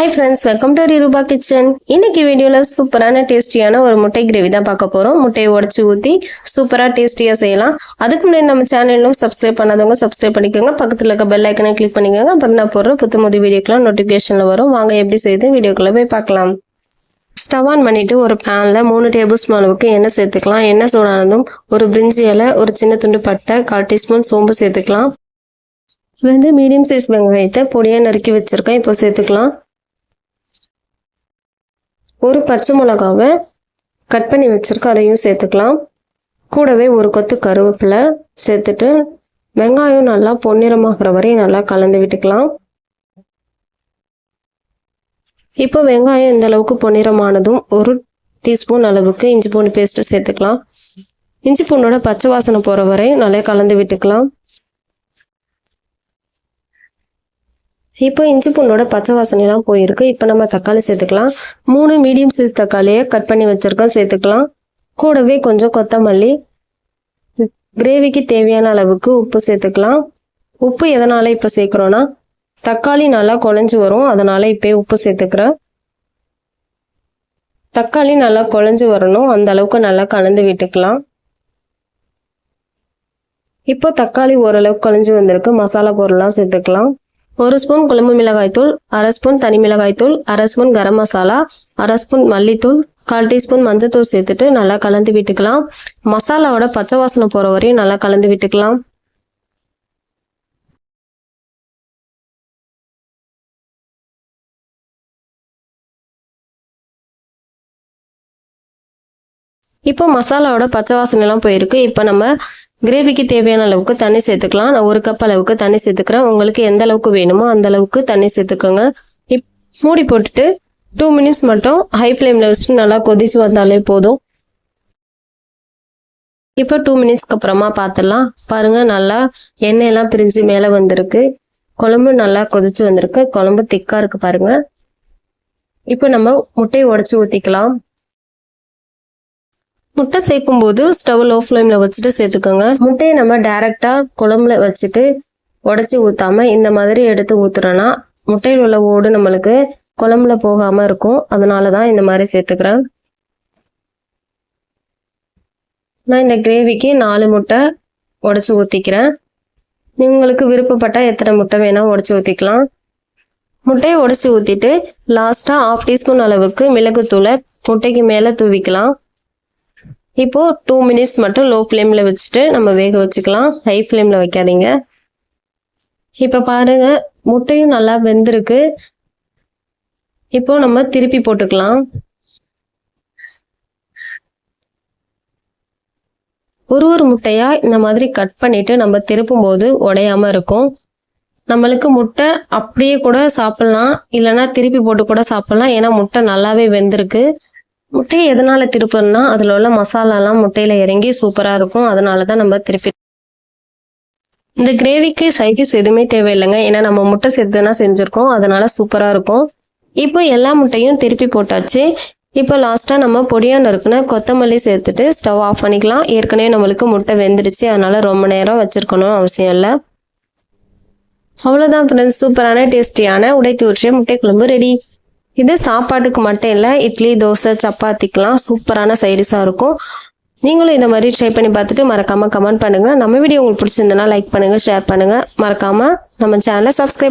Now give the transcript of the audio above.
Hi friends welcome to Rupa kitchen இன்னைக்கு வீடியோவில் சூப்பரான டேஸ்டியான ஒரு முட்டை கிரேவி தான் பார்க்க போகிறோம் முட்டையை உடச்சி ஊற்றி சூப்பராக டேஸ்டியாக செய்யலாம். அதுக்கு முன்னாடி நம்ம சேனலும் சப்ஸ்கிரைப் பண்ணாதவங்க சப்ஸ்கிரைப் பண்ணிக்கோங்க. பக்கத்தில் இருக்க பெல் ஐக்கனை கிளிக் பண்ணிக்கோங்க. அப்போ நான் போடுற புத்த முது வீடியோக்கெலாம் நோட்டிஃபிகேஷனில் வரும். வாங்க எப்படி செய்து வீடியோக்குள்ளே போய் பார்க்கலாம். ஸ்டவ் ஆன் பண்ணிவிட்டு ஒரு பேனில் மூணு டேபிள் ஸ்பூன் அளவுக்கு எண்ணெய் சேர்த்துக்கலாம். எண்ணெய் சூடானதும் ஒரு பிரிஞ்சி இலை ஒரு சின்ன துண்டு பட்டை கால் டீஸ்பூன் சோம்பு சேர்த்துக்கலாம். ரெண்டு மீடியம் சைஸ் வெங்காயத்தை பொடியாக நறுக்கி வச்சுருக்கேன். இப்போ சேர்த்துக்கலாம். ஒரு பச்சை மிளகாவை கட் பண்ணி வச்சுருக்கோம் அதையும் சேர்த்துக்கலாம். கூடவே ஒரு கொத்து கருவேப்பிலை சேர்த்துட்டு வெங்காயம் நல்லா பொன்னிறமாகிற வரையும் நல்லா கலந்து விட்டுக்கலாம். இப்போ வெங்காயம் இந்த அளவுக்கு பொன்னிறமானதும் ஒரு டீஸ்பூன் அளவுக்கு இஞ்சி பூண்டு பேஸ்ட்டு சேர்த்துக்கலாம். இஞ்சி பூண்டோட பச்சை வாசனை போகிற வரையும் நல்லா கலந்து விட்டுக்கலாம். இப்போ இஞ்சி பூண்டோட பச்சை வாசனைலாம் போயிருக்கு. இப்போ நம்ம தக்காளி சேர்த்துக்கலாம். மூணு மீடியம் சைஸ் தக்காளியை கட் பண்ணி வச்சுருக்கோம். சேர்த்துக்கலாம். கூடவே கொஞ்சம் கொத்தமல்லி. கிரேவிக்கு தேவையான அளவுக்கு உப்பு சேர்த்துக்கலாம். உப்பு எதனால் இப்போ சேர்க்குறோன்னா தக்காளி நல்லா குழஞ்சி வரும். அதனால் இப்போ உப்பு சேர்த்துக்கிறேன். தக்காளி நல்லா குழஞ்சி வரணும். அந்த அளவுக்கு நல்லா கலந்து விட்டுக்கலாம். இப்போ தக்காளி ஓரளவுக்கு குழஞ்சி வந்திருக்கு. மசாலா பொருள்லாம் சேர்த்துக்கலாம். ஒரு ஸ்பூன் குழம்பு மிளகாய்த்தூள் அரை ஸ்பூன் தனி மிளகாய்த்தூள் அரை ஸ்பூன் கரம் மசாலா அரை ஸ்பூன் மல்லித்தூள் கால் டீஸ்பூன் மஞ்சத்தூள் சேர்த்துட்டு நல்லா கலந்து விட்டுக்கலாம். மசாலாவோட பச்சை வாசனை போகிற வரையும் நல்லா கலந்து விட்டுக்கலாம். இப்போ மசாலாவோட பச்சை வாசனை எல்லாம் போயிருக்கு. இப்போ நம்ம கிரேவிக்கு தேவையான அளவுக்கு தண்ணி சேர்த்துக்கலாம். நான் ஒரு கப் அளவுக்கு தண்ணி சேர்த்துக்கிறேன். உங்களுக்கு எந்த அளவுக்கு வேணுமோ அந்த அளவுக்கு தண்ணி சேர்த்துக்கோங்க. இப் மூடி போட்டுட்டு டூ மினிட்ஸ் மட்டும் ஹை ஃப்ளேமில் வச்சுட்டு நல்லா கொதிச்சு வந்தாலே போதும். இப்போ டூ மினிட்ஸ்க்கு அப்புறமா பார்த்துடலாம் பாருங்க நல்லா எண்ணெயெல்லாம் பிரிஞ்சு மேலே வந்திருக்கு. குழம்பு நல்லா கொதிச்சு வந்திருக்கு. குழம்பு திக்காக இருக்குது பாருங்க. இப்போ நம்ம முட்டையை உடச்சி ஊற்றிக்கலாம் முட்டை சேர்க்கும் போது ஸ்டவ் லோ ஃப்ளேம்ல வச்சுட்டு சேர்த்துக்கோங்க. முட்டையை நம்ம டைரக்டா குழம்புல வச்சுட்டு உடச்சி ஊத்தாம இந்த மாதிரி எடுத்து ஊத்துறோன்னா முட்டையில் உள்ள ஓடு நம்மளுக்கு குழம்புல போகாம இருக்கும். அதனால தான் இந்த மாதிரி சேர்த்துக்கிறேன். நான் இந்த கிரேவிக்கு நாலு முட்டை உடச்சி ஊற்றிக்கிறேன் உங்களுக்கு விருப்பப்பட்டால் எத்தனை முட்டை வேணால் உடச்சி ஊற்றிக்கலாம் முட்டையை உடச்சி ஊற்றிட்டு லாஸ்ட்டாக ஆஃப் டீஸ்பூன் அளவுக்கு மிளகுத்தூளை முட்டைக்கு மேலே தூவிக்கலாம். இப்போ டூ மினிட்ஸ் மட்டும் லோ ஃப்ளேமில் வச்சுட்டு நம்ம வேக வச்சுக்கலாம். ஹை ஃப்ளேமில் வைக்காதீங்க. இப்போ பாருங்க முட்டையும் நல்லா வெந்திருக்கு. இப்போ நம்ம திருப்பி போட்டுக்கலாம். ஒரு ஒரு முட்டையா இந்த மாதிரி கட் பண்ணிட்டு நம்ம திருப்பும் போது உடையாம இருக்கும். நம்மளுக்கு முட்டை அப்படியே கூட சாப்பிடலாம். இல்லைன்னா திருப்பி போட்டு கூட சாப்பிடலாம். ஏன்னா முட்டை நல்லாவே வெந்திருக்கு. முட்டையை எதனால திருப்பணும்னா அதுல உள்ள மசாலாலாம் முட்டையில இறங்கி சூப்பரா இருக்கும். அதனால தான் நம்ம திருப்பி இந்த கிரேவிக்கு சைடிஸ் எதுவுமே தேவையில்லைங்க. ஏன்னா நம்ம முட்டை சேர்த்து செஞ்சுருக்கோம். அதனால சூப்பரா இருக்கும். இப்போ எல்லா முட்டையும் திருப்பி போட்டாச்சு. இப்போ லாஸ்ட்டாக நம்ம பொடியான இருக்குன்னா கொத்தமல்லி சேர்த்துட்டு ஸ்டவ் ஆஃப் பண்ணிக்கலாம். ஏற்கனவே நம்மளுக்கு முட்டை வெந்துடுச்சு அதனால் ரொம்ப நேரம் வச்சுருக்கணும் அவசியம் இல்லை. அவ்வளோதான் ஃப்ரெண்ட்ஸ் சூப்பரான டேஸ்டியான உடைத்து ஊற்றிய முட்டை குழம்பு ரெடி இது சாப்பாட்டுக்கு மட்டும் இல்லை இட்லி தோசை சப்பாத்திக்கெலாம் சூப்பரான சைடிஸாக இருக்கும். நீங்களும் இந்த மாதிரி ட்ரை பண்ணி பார்த்துட்டு மறக்காமல் கமெண்ட் பண்ணுங்கள் நம்ம வீடியோ உங்களுக்கு பிடிச்சிருந்தனா லைக் பண்ணுங்கள் ஷேர் பண்ணுங்கள் மறக்காமல் நம்ம சேனலை சப்ஸ்கிரைப்